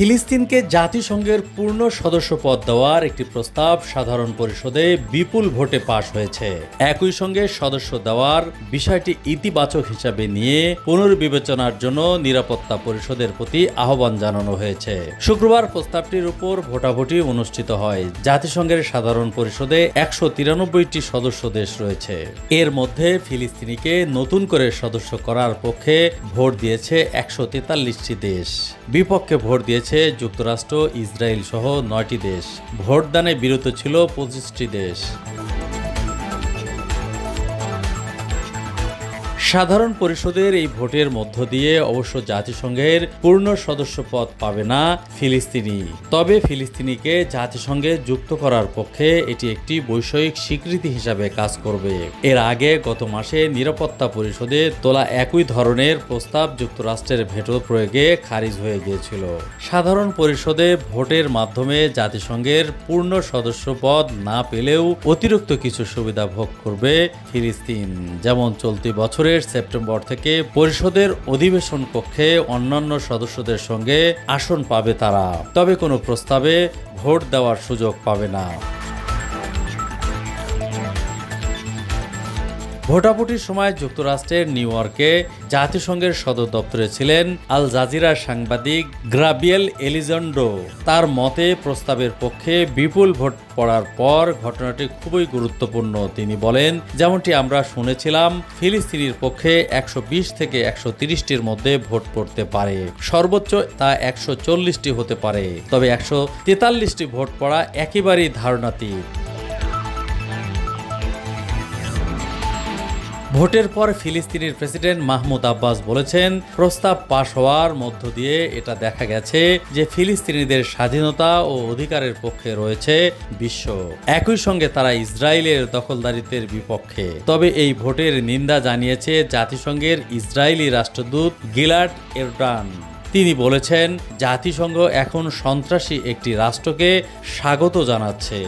ফিলিস্তিনকে জাতিসংঘের পূর্ণ সদস্য পদ দেওয়ার একটি প্রস্তাব সাধারণ পরিষদে বিপুল ভোটে পাশ হয়েছে। একই সঙ্গে সদস্য দেওয়ার বিষয়টি ইতিবাচক হিসাবে নিয়ে পুনর্বিবেচনার জন্য নিরাপত্তা পরিষদের প্রতি আহ্বান জানানো হয়েছে। শুক্রবার প্রস্তাবটির উপর ভোটাভুটি অনুষ্ঠিত হয়। জাতিসংঘের সাধারণ পরিষদে একশো তিরানব্বইটি সদস্য দেশ রয়েছে। এর মধ্যে ফিলিস্তিনিকে নতুন করে সদস্য করার পক্ষে ভোট দিয়েছে একশো তেতাল্লিশটি দেশ। বিপক্ষে ভোট দিয়েছে যুক্তরাষ্ট্র ইসরায়েল সহ নয়টি দেশ। ভোটদানে বিরত ছিল পঁচিশটি দেশ। সাধারণ পরিষদের এই ভোটের মধ্য দিয়ে অবশ্য জাতিসংঘের পূর্ণ সদস্য পদ পাবে না ফিলিস্তিনি। তবে ফিলিস্তিনিকে জাতিসংঘে যুক্ত করার পক্ষে এটি একটি বৈষয়িক স্বীকৃতি হিসাবে কাজ করবে। এর আগে গত মাসে নিরাপত্তা পরিষদে তোলা একই ধরনের প্রস্তাব যুক্তরাষ্ট্রের ভেটো প্রয়োগে খারিজ হয়ে গিয়েছিল। সাধারণ পরিষদে ভোটের মাধ্যমে জাতিসংঘের পূর্ণ সদস্য পদ না পেলেও অতিরিক্ত কিছু সুবিধা ভোগ করবে ফিলিস্তিন। যেমন চলতি বছরের সেপ্টেম্বর থেকে পরিষদের অধিবেশন কক্ষে অন্যান্য সদস্যদের সঙ্গে আসন পাবে তারা। তবে কোনো প্রস্তাবে ভোট দেওয়ার সুযোগ পাবে না। ভোটাভুটির সময় যুক্তরাষ্ট্রের নিউ ইয়র্কে জাতিসংঘের সদর দপ্তরে ছিলেন আল জাজিরার সাংবাদিক গ্রাবিয়েল এলিজন্ডো। তার মতে, প্রস্তাবের পক্ষে বিপুল ভোট পড়ার পর ঘটনাটি খুবই গুরুত্বপূর্ণ, তিনি বলেন। যেমনটি আমরা শুনেছিলাম, ফিলিস্তিনির পক্ষে একশো বিশ থেকে একশো তিরিশটির মধ্যে ভোট পড়তে পারে। সর্বোচ্চ তা একশো হতে পারে। তবে একশো তেতাল্লিশটি ভোট পড়া একেবারেই ধারণাতীত। ভোটের পর ফিলিস্তিনের প্রেসিডেন্ট মাহমুদ আব্বাস বলেছেন, প্রস্তাব পাশ হওয়ার মধ্য দিয়ে এটা দেখা গেছে যে ফিলিস্তিনিদের স্বাধীনতা ও অধিকারের পক্ষে রয়েছে বিশ্ব। একই সঙ্গে তারা ইসরায়েলের দখলদারিত্বের বিপক্ষে। তবে এই ভোটের নিন্দা জানিয়েছে জাতিসংঘের ইসরায়েলি রাষ্ট্রদূত গিলার্ড এরডান। তিনি বলেছেন, জাতিসংঘ এখন সন্ত্রাসী একটি রাষ্ট্রকে স্বাগত জানাচ্ছে।